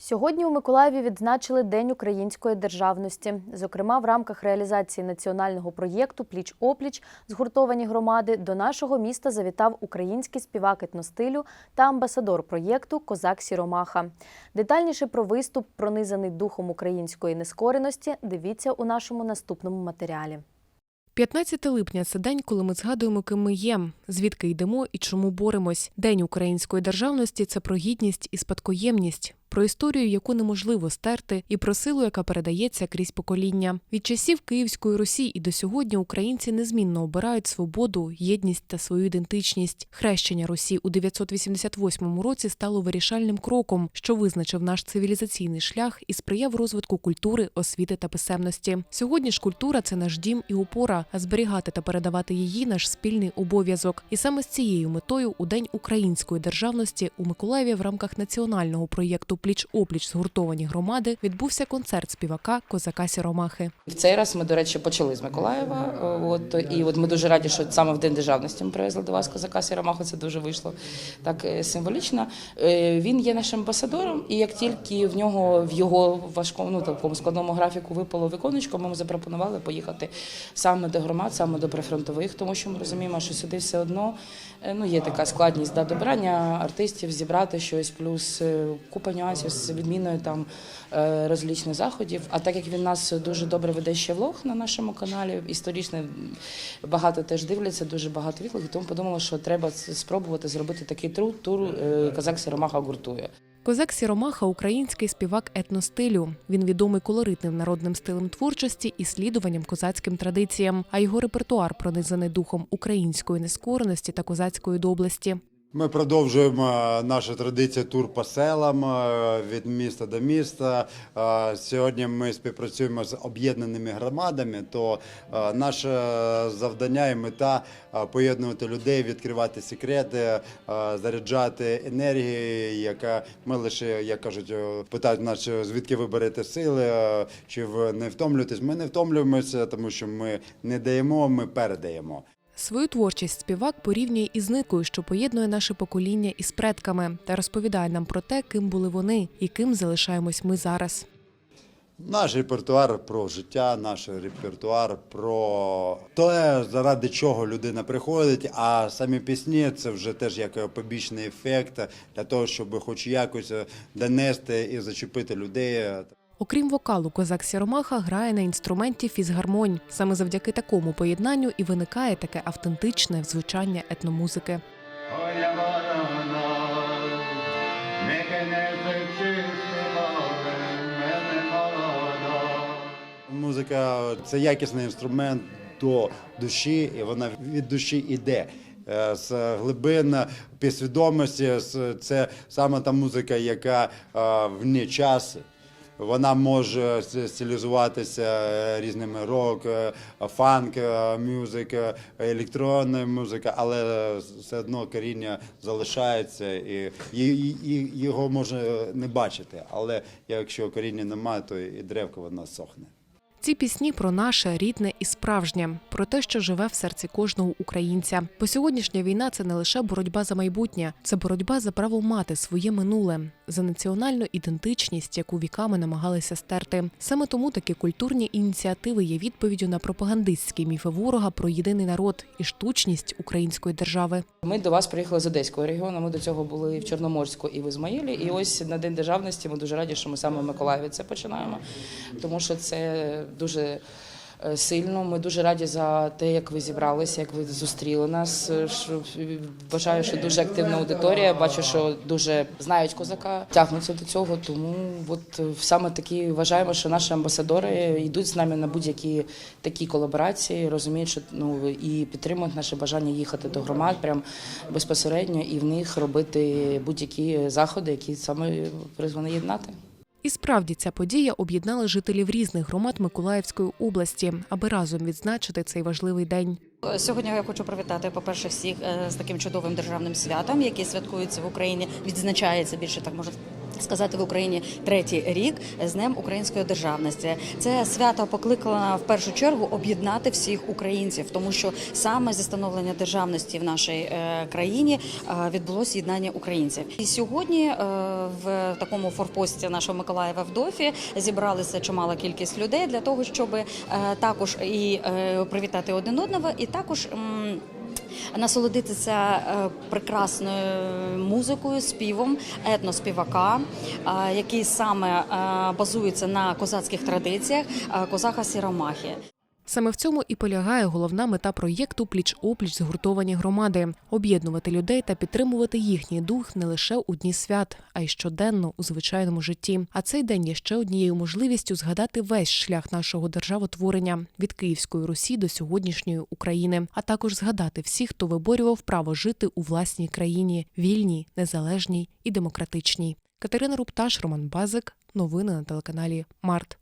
Сьогодні у Миколаєві відзначили День української державності. Зокрема, в рамках реалізації національного проєкту Пліч опліч згуртовані громади до нашого міста завітав український співак етностилю та амбасадор проєкту Козак Сіромаха. Детальніше про виступ, пронизаний духом української нескореності, дивіться у нашому наступному матеріалі. 15 липня це день, коли ми згадуємо, ким ми є, звідки йдемо і чому боремось. День української державності це про гідність і спадкоємність, про історію, яку неможливо стерти, і про силу, яка передається крізь покоління. Від часів Київської Русі і до сьогодні українці незмінно обирають свободу, єдність та свою ідентичність. Хрещення Русі у 988 році стало вирішальним кроком, що визначив наш цивілізаційний шлях і сприяв розвитку культури, освіти та писемності. Сьогодні ж культура це наш дім і опора, а зберігати та передавати її наш спільний обов'язок. І саме з цією метою у День української державності у Миколаєві в рамках національного проєкту Пліч опліч згуртовані громади відбувся концерт співака Козака Сіромахи. В цей раз ми, до речі, почали з Миколаєва. От і от ми дуже раді, що саме в день державності ми привезли до вас козака Сіромаху. Це дуже вийшло так е, символічно. Е, Він є нашим амбасадором, і як тільки в нього в його важкому ну такому складному графіку випало віконечко, ми йому запропонували поїхати саме до громад, саме до прифронтових, тому що ми розуміємо, що сюди все одно е, ну є така складність да, добирання артистів, зібрати щось, плюс купа нюансів з відміною там е, розлічних заходів. А так як він нас дуже добре веде ще влог на нашому каналі, історично багато теж дивляться, дуже багато відгуків, тому подумала, що треба спробувати зробити такий тур, тур е, Казак Сіромаха гуртує. Козак Сіромаха український співак етностилю. Він відомий колоритним народним стилем творчості і слідуванням козацьким традиціям, а його репертуар пронизаний духом української нескореності та козацької доблесті. Ми продовжуємо е, нашу традицію тур по селам е, від міста до міста. Е, Сьогодні ми співпрацюємо з об'єднаними громадами. То наше завдання і мета поєднувати людей, відкривати секрети, заряджати енергію, яка ми лише, як кажуть, питають нас, звідки ви берете сили, чи ви не втомлюєтесь. Ми не втомлюємося, тому що ми не даємо, ми передаємо. Свою творчість співак порівнює із ниткою, що поєднує наше покоління із предками, та розповідає нам про те, ким були вони і ким залишаємось ми зараз. Наш репертуар про життя, наш репертуар про те, заради чого людина приходить. А самі пісні це вже теж як побічний ефект для того, щоб хоч якось донести і зачепити людей. Окрім вокалу, козак Сіромаха грає на інструменті фізгармонь. Саме завдяки такому поєднанню і виникає таке автентичне звучання етномузики. Не. Музика це якісний інструмент до душі, і вона від душі іде. Е, З глибин підсвідомості це саме та музика, яка е, вне часу. Вона може стилізуватися е, різними рок, е, фанк, е, мюзик, електронна музика, але все одно коріння залишається і його можна не бачити. Але якщо коріння немає, то і древко вона сохне. Ці пісні про наше рідне і справжнє, про те, що живе в серці кожного українця. Бо сьогоднішня війна це не лише боротьба за майбутнє, це боротьба за право мати своє минуле, за національну ідентичність, яку віками намагалися стерти. Саме тому такі культурні ініціативи є відповіддю на пропагандистські міфи ворога про єдиний народ і штучність української держави. Ми до вас приїхали з Одеського регіону. Ми до цього були в Чорноморську і в Ізмаїлі. І ось на День державності ми дуже раді, що ми саме в Миколаєві це починаємо, тому що це дуже. е, Сильно ми дуже раді за те, як ви зібралися, як ви зустріли нас. Е, Вважаю, що дуже активна аудиторія. Бачу, що дуже знають козака, тягнуться до цього. Тому от е, саме такі вважаємо, що наші амбасадори йдуть з нами на будь-які такі колаборації, розуміють, що ну і підтримують наше бажання їхати до громад прям безпосередньо і в них робити будь-які заходи, які саме призвані єднати. І справді ця подія об'єднала жителів різних громад Миколаївської області, аби разом відзначити цей важливий день. Сьогодні я хочу привітати, по-перше, всіх е, з таким чудовим державним святом, яке святкується в Україні, відзначається більше так може Сказати в Україні третій рік з Днем української державності. Це свято покликано в першу чергу об'єднати всіх українців, тому що саме зі становлення державності в нашій е, країні е, відбулося єднання українців. І сьогодні е, в такому форпості нашого Миколаєва в Дофі зібралися чимала кількість людей для того, щоб також і привітати один одного, і також. Насолодитися е, прекрасною музикою, співом етноспівака, е, який саме е, базується на козацьких традиціях е, козаха Сіромахи. Саме в цьому і полягає головна мета проєкту Пліч опліч згуртовані громади об'єднувати людей та підтримувати їхній дух не лише у дні свят, а й щоденно у звичайному житті. А цей день є ще однією можливістю згадати весь шлях нашого державотворення від Київської Русі до сьогоднішньої України, а також згадати всіх, хто виборював право жити у власній країні, вільній, незалежній і демократичній. Катерина Рупташ, Роман Базик. Новини на телеканалі Март.